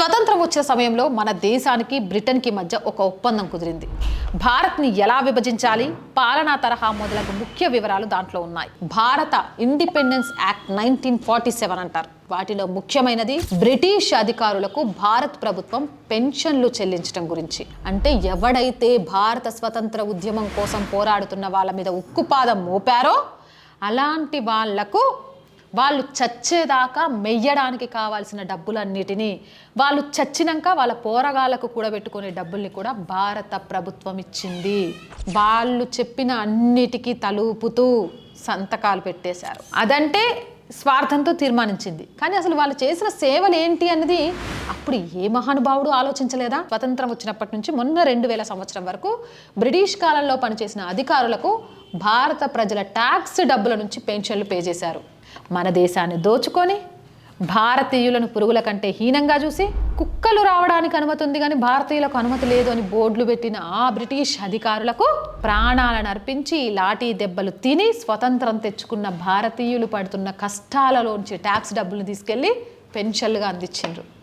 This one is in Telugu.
స్వతంత్రం వచ్చిన సమయంలో మన దేశానికి బ్రిటన్కి మధ్య ఒక ఒప్పందం కుదిరింది. భారత్ని ఎలా విభజించాలి? పాలనా తరహా మొదలగు ముఖ్య వివరాలు దాంట్లో ఉన్నాయి. భారత independence act nineteen forty seven అంటారు. వాటిలో ముఖ్యమైనది బ్రిటిష్ అధికారులకు భారత్ ప్రభుత్వం పెన్షన్లు చెల్లించడం గురించి. అంటే ఎవడైతే భారత స్వతంత్ర ఉద్యమం కోసం పోరాడుతున్న వాళ్ళ మీద ఉక్కుపాదం మోపారో అలాంటి వాళ్ళకు వాళ్ళు చచ్చేదాకా మెయ్యడానికి కావాల్సిన డబ్బులన్నిటినీ వాళ్ళు చచ్చినాక వాళ్ళ పోరగాళ్ళకు కూడబెట్టుకునే డబ్బుల్ని కూడా భారత ప్రభుత్వం ఇచ్చింది. వాళ్ళు చెప్పిన అన్నిటికీ తలుపుతూ సంతకాలు పెట్టేశారు. అదంటే స్వార్థంతో తీర్మానించింది. కానీ అసలు వాళ్ళు చేసిన సేవలు ఏంటి అన్నది అప్పుడు ఏ మహానుభావుడు ఆలోచించలేదా? స్వతంత్రం వచ్చినప్పటి నుంచి మొన్న రెండు వేల సంవత్సరం వరకు బ్రిటిష్ కాలంలో పనిచేసిన అధికారులకు భారత ప్రజల ట్యాక్స్ డబ్బుల నుంచి పెన్షన్లు పే చేశారు. మన దేశాన్ని దోచుకొని భారతీయులను పురుగుల కంటే హీనంగా చూసి కుక్కలు రావడానికి అనుమతి ఉంది కానీ భారతీయులకు అనుమతి లేదు అని బోర్డులు పెట్టిన ఆ బ్రిటిష్ అధికారులకు ప్రాణాలను అర్పించి లాఠీ దెబ్బలు తిని స్వతంత్రం తెచ్చుకున్న భారతీయులు పడుతున్న కష్టాలలోంచి ట్యాక్స్ డబ్బులు తీసుకెళ్ళి పెన్షన్లుగా అందించిండ్రు.